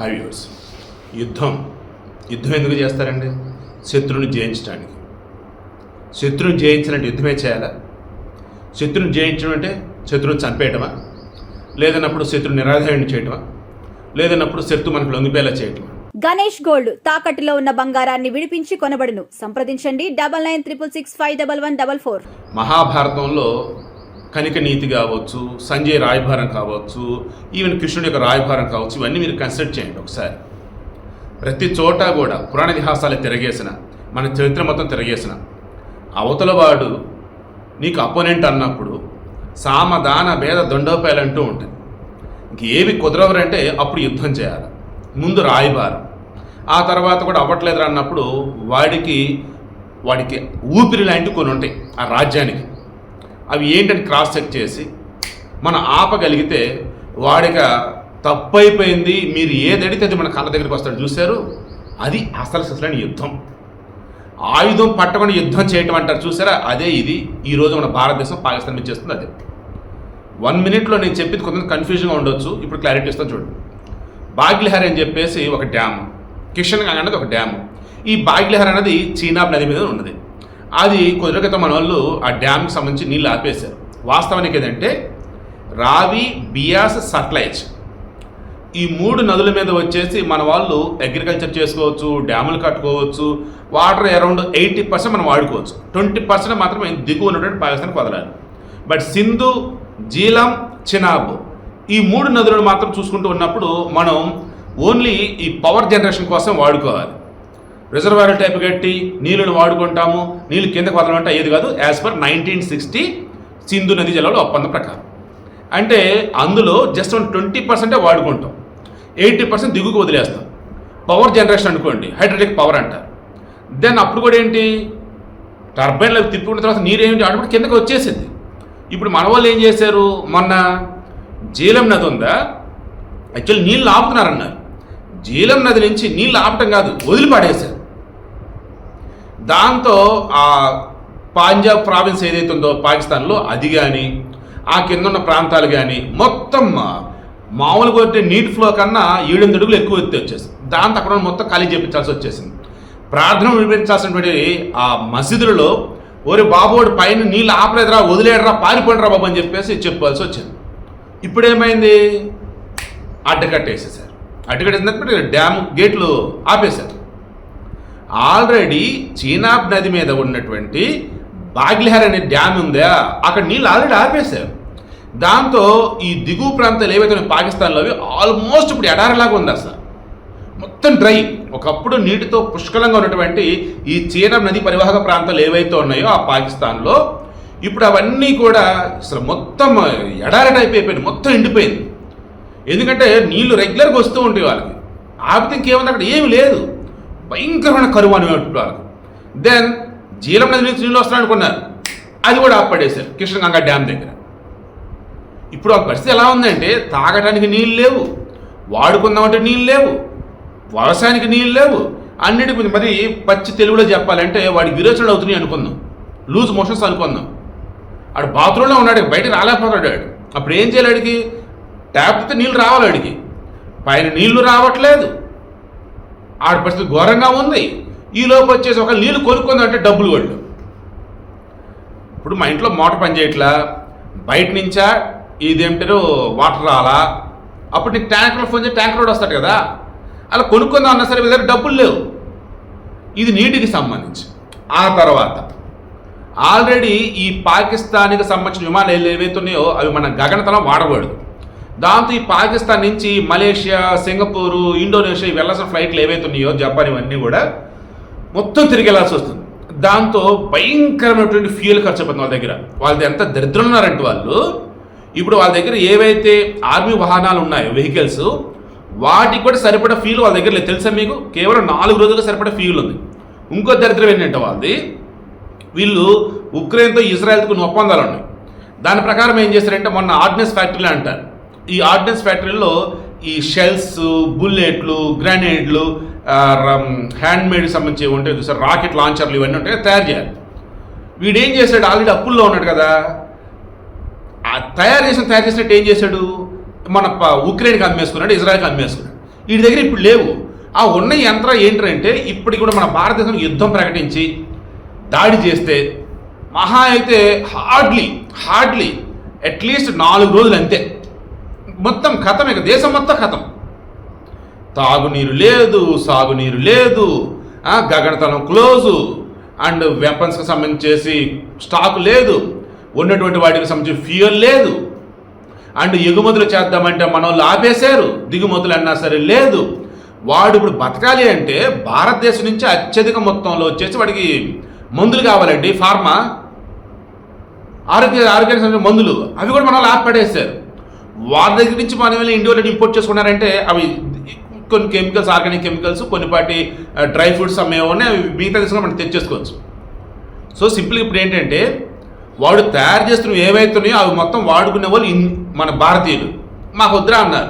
Hi viewers యుద్ధం. యుద్ధం ఎందుకు చేస్తారండి? శత్రువుని జయించడానికి. శత్రువుని జయించాలంటే యుద్ధమే చేయాలా? శత్రువుని జయించడం అంటే శత్రువుని చంపేయటమా? లేదన్నప్పుడు శత్రువు నిరాధారణ చేయటమా? లేదన్నప్పుడు శత్రు మనకు లొంగిపోయేలా చేయటమా? గణేష్ గోల్డ్ తాకట్టులో ఉన్న బంగారాన్ని విడిపించి కొనబడును. సంప్రదించండి. Double nine triple six five double one double four. మహాభారతంలో కనిక నీతి కావచ్చు సంజయ్ రాయభారం కావచ్చు ఈవెన్ కృష్ణుడి యొక్క రాయభారం కావచ్చు ఇవన్నీ మీరు కన్సిడర్ చేయండి ఒకసారి. ప్రతి చోట కూడా పురాణ ఇతిహాసాలు తిరగేసిన మన చరిత్ర మొత్తం తిరగేసిన. అవతల వాడు నీకు అపోనెంట్ అన్నప్పుడు సామదాన భేద దొండోపాయాలు అంటూ ఉంటాయి. ఇంకేవి కుదరవరంటే అప్పుడు యుద్ధం చేయాలి. ముందు రాయబారం ఆ తర్వాత కూడా అవ్వట్లేదు అన్నప్పుడు వాడికి వాడికి ఊపిరి లాంటివి కొన్ని ఉంటాయి ఆ రాజ్యానికి. అవి ఏంటని క్రాస్ చెక్ చేసి మనం ఆపగలిగితే వాడిక తప్పైపోయింది. మీరు ఏదడితే అది మన కళ్ళ దగ్గరికి వస్తాడు. చూశారు? అది అసలు అసలైన యుద్ధం. ఆయుధం పట్టకుండా యుద్ధం చేయటం అంటారు. చూసారా అదే ఇది. ఈరోజు మన భారతదేశం పాకిస్తాన్ మీద చేస్తుంది అదే. వన్ మినిట్లో నేను చెప్పింది కొంత కన్ఫ్యూజన్గా ఉండొచ్చు. ఇప్పుడు క్లారిటీ ఇస్తాను చూడండి బాగ్లిహార్ అని చెప్పేసి ఒక డ్యామ్ కిషన్ గంగ అనేది ఒక డ్యామ్ ఈ బాగ్లిహర్ అనేది చీనాబ్ నది మీద ఉన్నది. అది కొద్ది క్రితం మన వాళ్ళు ఆ డ్యామ్కి సంబంధించి నీళ్ళు ఆపేశారు. వాస్తవానికి ఏదంటే రావి బియాస్ సట్లైజ్ ఈ మూడు నదుల మీద వచ్చేసి మన వాళ్ళు అగ్రికల్చర్ చేసుకోవచ్చు డ్యాములు కట్టుకోవచ్చు వాటర్ అరౌండ్ ఎయిటీ పర్సెంట్ మనం వాడుకోవచ్చు. ట్వంటీ పర్సెంట్ మాత్రమే దిగువ ఉన్నటువంటి పాకిస్తాన్కి వదలాలి. బట్ సింధు జీలం చినాబ్ ఈ మూడు నదులను మాత్రం చూసుకుంటూ ఉన్నప్పుడు మనం ఓన్లీ ఈ పవర్ జనరేషన్ కోసం వాడుకోవాలి. రిజర్వాయర్ టైప్ కట్టి నీళ్ళను వాడుకుంటాము. నీళ్ళు కిందకు వదలమంటే ఏది కాదు as per nineteen sixty Sindhu నది జలాల ఒప్పందం ప్రకారం. అంటే అందులో జస్ట్ వన్ ట్వంటీ పర్సెంటే వాడుకుంటాం. ఎయిటీ పర్సెంట్ దిగుకు వదిలేస్తాం. పవర్ జనరేషన్ అనుకోండి హైడ్రాలిక్ పవర్ అంటారు. దెన్ అప్పుడు కూడా ఏంటి? టర్బైన్లు తిప్పుకున్న తర్వాత నీరు ఏంటి ఆటోమేటిక్ కిందకి వచ్చేసింది. ఇప్పుడు మన వాళ్ళు ఏం చేశారు? మొన్న జీలం నది ఉందా? యాక్చువల్లీ నీళ్ళు ఆపుతున్నారన్నారు. జీలం నది నుంచి నీళ్ళు ఆపటం కాదు వదిలిపాడేశారు. దాంతో ఆ పంజాబ్ ప్రావిన్స్ ఏదైతే ఉందో పాకిస్తాన్లో అది కానీ ఆ కింద ఉన్న ప్రాంతాలు కానీ మొత్తం మామూలుగా వచ్చే నీటి ఫ్లో కన్నా ఏడెనిమిది అడుగులు ఎక్కువ ఎత్తి వచ్చేసింది. దాంతో అక్కడ మొత్తం ఖాళీ చేపించాల్సి వచ్చేసింది. ప్రార్థన వినిపించాల్సినటువంటి ఆ మసీదులలో ఓరి బాబోడు పైన నీళ్ళు ఆపలేదురా వదిలేడరా పారిపోండిరా బాబు అని చెప్పేసి చెప్పాల్సి వచ్చింది. ఇప్పుడు ఏమైంది అడ్డకట్టేసేసారు అడ్డకట్టేసినప్పుడు డ్యామ్ గేట్లు ఆపేశారు. ఆల్రెడీ చీనాబ్ నది మీద ఉన్నటువంటి బాగ్లిహర్ అనే డ్యామ్ ఉందా? అక్కడ నీళ్ళు ఆల్రెడీ ఆపేశారు. దాంతో ఈ దిగువ ప్రాంతాలు ఏవైతే పాకిస్తాన్లో అవి ఆల్మోస్ట్ ఇప్పుడు ఎడారిలాగా ఉంది అసలు. మొత్తం డ్రై. ఒకప్పుడు నీటితో పుష్కలంగా ఉన్నటువంటి ఈ చీనాబ్ నది పరివాహక ప్రాంతాలు ఏవైతే ఉన్నాయో ఆ పాకిస్తాన్లో ఇప్పుడు అవన్నీ కూడా అసలు మొత్తం ఎడారి అయిపోయింది మొత్తం ఎండిపోయింది. ఎందుకంటే నీళ్ళు రెగ్యులర్గా వస్తూ ఉంటాయి వాళ్ళకి. ఆపితే ఇంకేముంది? అక్కడ ఏమి లేదు. భయంకరమైన కరువు అనేటువంటి వాళ్ళకి. దెన్ జీలం నది నుంచి నీళ్ళు వస్తున్నాయి అనుకున్నారు. అది కూడా ఆపడేశారు కృష్ణగంగా డ్యామ్ దగ్గర. ఇప్పుడు ఆ పరిస్థితి ఎలా ఉందంటే తాగడానికి నీళ్ళు లేవు వాడుకుందామంటే నీళ్ళు లేవు వ్యవసాయానికి నీళ్ళు లేవు. అన్నిటికి మరి పచ్చి తెలుగులో చెప్పాలంటే వాడి విరోచనలు అవుతున్నాయి అనుకుందాం. లూజ్ మోషన్స్ అనుకుందాం. ఆడు బాత్రూంలో ఉన్నాడు బయట రాలేకపోతాడు ఆడు. అప్పుడు ఏం చేయాలి అడిగి ట్యాప్తో నీళ్ళు రావాలి అడిగి పైన నీళ్ళు రావట్లేదు. ఆడి పరిస్థితి ఘోరంగా ఉంది. ఈ లోపు వచ్చేసి ఒక నీళ్ళు కొనుక్కుంది అంటే డబ్బులు వాళ్ళు. ఇప్పుడు మా ఇంట్లో మోటార్ పనిచేయట్లా బయట నుంచా ఇదేమిటారు వాటర్ రాలా. అప్పుడు నీకు ట్యాంకర్లో ఫోన్ చేసి ట్యాంకర్ రోడ్ వస్తాడు కదా. అలా కొనుక్కుందాం అన్నా సరే మీ దగ్గర డబ్బులు లేవు. ఇది నీటికి సంబంధించి. ఆ తర్వాత ఆల్రెడీ ఈ పాకిస్తాన్కి సంబంధించిన విమానాలు ఏవైతే ఉన్నాయో అవి మన గగనతలం వాడకూడదు. దాంతో ఈ పాకిస్తాన్ నుంచి మలేషియా సింగపూరు ఇండోనేషియా వెళ్ళాల్సిన ఫ్లైట్లు ఏవైతే ఉన్నాయో జపాన్ ఇవన్నీ కూడా మొత్తం తిరిగి వెళ్ళాల్సి వస్తుంది. దాంతో భయంకరమైనటువంటి ఫ్యూయల్ ఖర్చు అయిపోతుంది వాళ్ళ దగ్గర. వాళ్ళది ఎంత దరిద్రం ఉన్నారంటే వాళ్ళు ఇప్పుడు వాళ్ళ దగ్గర ఏవైతే ఆర్మీ వాహనాలు ఉన్నాయో వెహికల్స్ వాటికి కూడా సరిపడా ఫ్యూల్ వాళ్ళ దగ్గర లేదు. తెలుసా మీకు? కేవలం నాలుగు రోజులుగా సరిపడా ఫ్యూల్ ఉంది. ఇంకో దరిద్రం ఏంటంటే వాళ్ళది వీళ్ళు ఉక్రెయిన్తో ఇజ్రాయెల్తో కొన్ని ఒప్పందాలు ఉన్నాయి. దాని ప్రకారం ఏం చేస్తారంటే మొన్న ఆర్డినెన్స్ ఫ్యాక్టరీలు అంటారు ఈ ఆర్డినెన్స్ ఫ్యాక్టరీలో ఈ షెల్స్ బుల్లెట్లు గ్రానైడ్లు హ్యాండ్ మేడ్కి సంబంధించి ఉంటాయి చూసారు? రాకెట్ లాంచర్లు ఇవన్నీ ఉంటాయి తయారు చేయాలి. వీడు ఏం చేశాడు? ఆల్రెడీ అప్పుల్లో ఉన్నాడు కదా. ఆ తయారు చేసిన తయారు చేసినట్టు ఏం చేశాడు? మన ఉక్రెయిన్కి అమ్మేసుకున్నాడు ఇజ్రాయెల్కి అమ్మేసుకున్నాడు. వీడి దగ్గర ఇప్పుడు లేవు. ఆ ఉన్న యంత్రం ఏంటంటే ఇప్పటికి కూడా మన భారతదేశం యుద్ధం ప్రకటించి దాడి చేస్తే మహా అయితే హార్డ్లీ హార్డ్లీ అట్లీస్ట్ నాలుగు రోజులు అంతే. మొత్తం కథం ఇక దేశం మొత్తం కథం తాగునీరు లేదు సాగునీరు లేదు గగనతలం క్లోజు అండ్ వెపన్స్కి సంబంధించేసి స్టాక్ లేదు ఉన్నటువంటి వాటికి సంబంధించి ఫ్యూయల్ లేదు అండ్ ఎగుమతులు చేద్దామంటే మనం వాళ్ళు ఆపేశారు దిగుమతులు అన్నా సరే లేదు. వాడు ఇప్పుడు బతకాలి అంటే భారతదేశం నుంచి అత్యధిక మొత్తంలో వచ్చేసి వాడికి మందులు కావాలండి ఫార్మా ఆరోగ్య ఆరోగ్యానికి సంబంధించిన మందులు అవి కూడా మన వాళ్ళు ఆపడేశారు వారి దగ్గర నుంచి మనం వెళ్ళి ఇండియాలో ఇంపోర్ట్ చేసుకున్నారంటే అవి కొన్ని కెమికల్స్ ఆర్గానిక్ కెమికల్స్ కొన్నిపాటి డ్రై ఫ్రూట్స్ అమ్మేవన్నీ అవి మిగతా తీసుకుని మనం తెచ్చేసుకోవచ్చు. సో సింపుల్ ఇప్పుడు ఏంటంటే వాడు తయారు చేస్తున్న ఏవైతున్నాయో అవి మొత్తం వాడుకునే వాళ్ళు మన భారతీయులు. మాకు వద్దురా అన్నారు.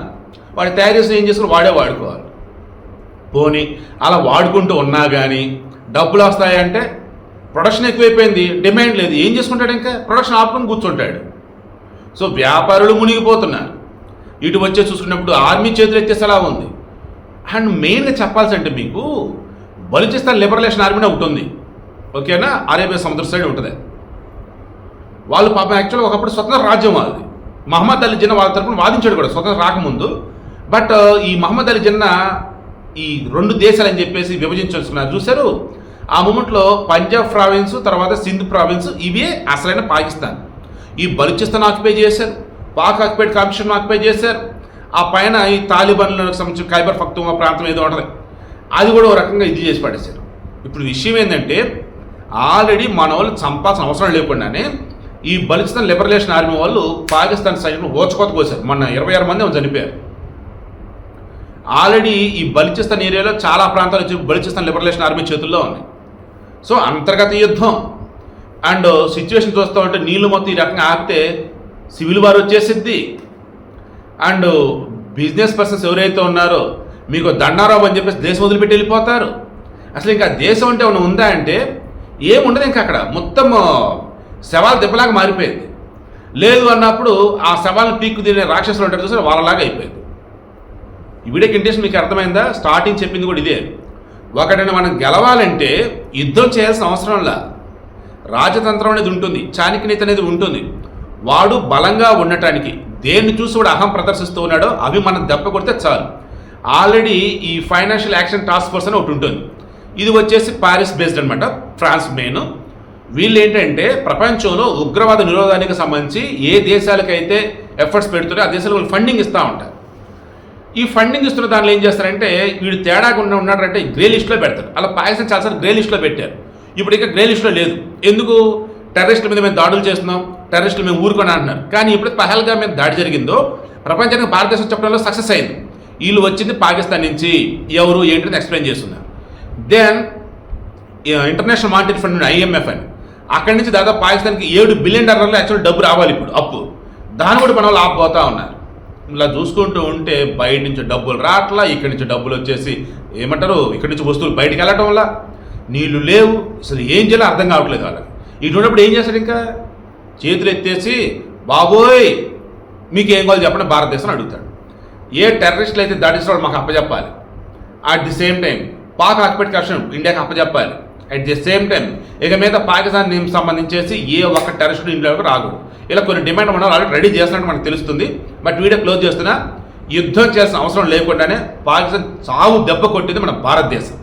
వాడు తయారు చేసిన ఏం చేసుకుని వాడే వాడుకోవాలి. పోనీ అలా వాడుకుంటూ ఉన్నా కానీ డబ్బులు వస్తాయంటే ప్రొడక్షన్ ఎక్కువైపోయింది డిమాండ్ లేదు. ఏం చేసుకుంటాడు ఇంకా? ప్రొడక్షన్ ఆపుకొని కూర్చుంటాడు. సో వ్యాపారులు మునిగిపోతున్నారు. ఇటు వచ్చే చూసుకున్నప్పుడు ఆర్మీ చేతులు ఎత్తేసేలా ఉంది. అండ్ మెయిన్గా చెప్పాల్సి అంటే మీకు బలుచిస్తాన్ లిబరలేషన్ ఆర్మీనే ఒకటి ఉంది ఓకేనా? అరేబియా సముద్ర సైడ్ ఉంటుంది. వాళ్ళు పాపం యాక్చువల్గా ఒకప్పుడు స్వతంత్ర రాజ్యం వాళ్ళది. మహమ్మద్ అలీ జిన్నా వాళ్ళ తరపున వాదించాడు కూడా స్వతంత్రం రాకముందు. బట్ ఈ మహమ్మద్ అలీ జిన్నా ఈ రెండు దేశాలు అని చెప్పేసి విభజించుకున్నారు చూశారు? ఆ మూమెంట్లో పంజాబ్ ప్రావిన్స్ తర్వాత సింధ్ ప్రావిన్స్ ఇవే అసలైన పాకిస్తాన్. ఈ బలూచిస్తాన్ ఆక్యుపై చేశారు. పాక్ ఆక్యుపైడ్ కమిషన్ ఆక్యుపై చేశారు. ఆ పైన ఈ తాలిబాన్లకు సంబంధించిన ఖైబర్ పఖ్తూమా ప్రాంతం ఏదో ఉంటుంది. అది కూడా ఒక రకంగా ఇది చేసి పడేశారు. ఇప్పుడు విషయం ఏంటంటే ఆల్రెడీ మన వాళ్ళు చంపాల్సిన అవసరం లేకుండానే ఈ బలిస్తాన్ లిబరలేషన్ ఆర్మీ వాళ్ళు పాకిస్తాన్ సైన్యం ఓచకోత కోసారు. మొన్న ఇరవై ఆరు మంది చనిపోయారు. ఆల్రెడీ ఈ బలిచిస్తాన్ ఏరియాలో చాలా ప్రాంతాలు వచ్చి బలిచిస్తాన్ లిబరలేషన్ ఆర్మీ చేతుల్లో ఉన్నాయి. సో అంతర్గత యుద్ధం. అండ్ సిచ్యువేషన్ చూస్తూ ఉంటే నీళ్ళు మొత్తం ఈ రకంగా ఆపితే సివిల్ వార్ వచ్చేసిద్ది. అండ్ బిజినెస్ పర్సన్స్ ఎవరైతే ఉన్నారో మీకు దండారావు అని చెప్పేసి దేశం వదిలిపెట్టి వెళ్ళిపోతారు. అసలు ఇంకా దేశం అంటే ఏమైనా ఉందా అంటే ఏముండదు ఇంకా అక్కడ. మొత్తం uh, శవాలు దెబ్బలాగా మారిపోయింది. లేదు అన్నప్పుడు ఆ శవాలను పీక్కు తినే రాక్షసులు ఉంటారు చూసారు? వాళ్ళలాగా అయిపోయింది. ఈ వీడియో మీకు అర్థమైందా? స్టార్టింగ్ చెప్పింది కూడా ఇదే. ఒకటిని మనం గెలవాలంటే యుద్ధం చేయాల్సిన అవసరంలా రాజతంత్రం అనేది ఉంటుంది చాణక్యనీతి అనేది ఉంటుంది. వాడు బలంగా ఉండటానికి దేన్ని చూసి వాడు అహం ప్రదర్శిస్తూ ఉన్నాడో అవి మనం దెబ్బ కొడితే చాలు. ఆల్రెడీ ఈ ఫైనాన్షియల్ యాక్షన్ టాస్క్ ఫోర్స్ అని ఒకటి ఉంటుంది. ఇది వచ్చేసి పారిస్ బేస్డ్ అనమాట ఫ్రాన్స్ మెయిన్ వీళ్ళు ఏంటంటే ప్రపంచంలో ఉగ్రవాద నిరోధానికి సంబంధించి ఏ దేశాలకైతే ఎఫర్ట్స్ పెడుతున్నారో ఆ దేశాలకు వాళ్ళు ఫండింగ్ ఇస్తూ ఉంటారు. ఈ ఫండింగ్ ఇస్తున్న దానిలో ఏం చేస్తారంటే వీడు తేడాకుండా ఉన్నాడంటే గ్రే లిస్ట్లో పెడతారు. అలా పాకిస్తాన్ చాలాసార్లు గ్రే లిస్ట్లో పెట్టారు. ఇప్పుడు ఇక గ్రే లిస్ట్లో లేదు. ఎందుకు? టెర్రరిస్టుల మీద మేము దాడులు చేస్తున్నాం టెర్రరిస్టులు మేము ఊరుకొని అంటున్నారు. కానీ ఇప్పుడు పహల్గా మేము దాడి జరిగిందో ప్రపంచానికి భారతదేశం చెప్పడంలో సక్సెస్ అయింది. వీళ్ళు వచ్చింది పాకిస్తాన్ నుంచి. ఎవరు ఏంటని ఎక్స్ప్లెయిన్ చేస్తున్నారు. Then International Monetary Fund IMF అని. అక్కడి నుంచి దాదాపు పాకిస్తాన్కి ఏడు బిలియన్ డాలర్లు యాక్చువల్ డబ్బు రావాలి ఇప్పుడు అప్పు. దాన్ని కూడా మన వాళ్ళు ఆపిపోతా ఉన్నారు. ఇలా చూసుకుంటూ ఉంటే బయట నుంచి డబ్బులు రావట్లా ఇక్కడి నుంచి డబ్బులు వచ్చేసి ఏమంటారు? ఇక్కడి నుంచి వస్తువులు బయటకు వెళ్ళటం వల్ల. నీళ్ళు లేవు అసలు ఏం చేయాలో అర్థం కావట్లేదు వాళ్ళకి. ఇటువంటిప్పుడు ఏం చేస్తాడు ఇంకా? చేతులు ఎత్తేసి బాబోయ్ మీకు ఏం కావాలి చెప్పండి భారతదేశం అడుగుతాడు. ఏ టెర్రరిస్టులు అయితే దాడిస్తాడో మాకు అప్పచెప్పాలి at the same time Pak occupied కష్టం ఇండియాకి అప్పచెప్పాలి అట్ ది సేమ్ టైం ఇక మీద పాకిస్తాన్ నియమం సంబంధించేసి ఏ ఒక్క టెర్రరిస్టు ఇండియాకు రాకూడదు. ఇలా కొన్ని డిమాండ్ మనం ఆల్రెడీ రెడీ చేస్తున్నట్టు మనకు తెలుస్తుంది. బట్ వీడియో క్లోజ్ చేస్తున్నా యుద్ధం చేసిన అవసరం లేకుండానే పాకిస్తాన్ చావు దెబ్బ కొట్టింది మన భారతదేశం.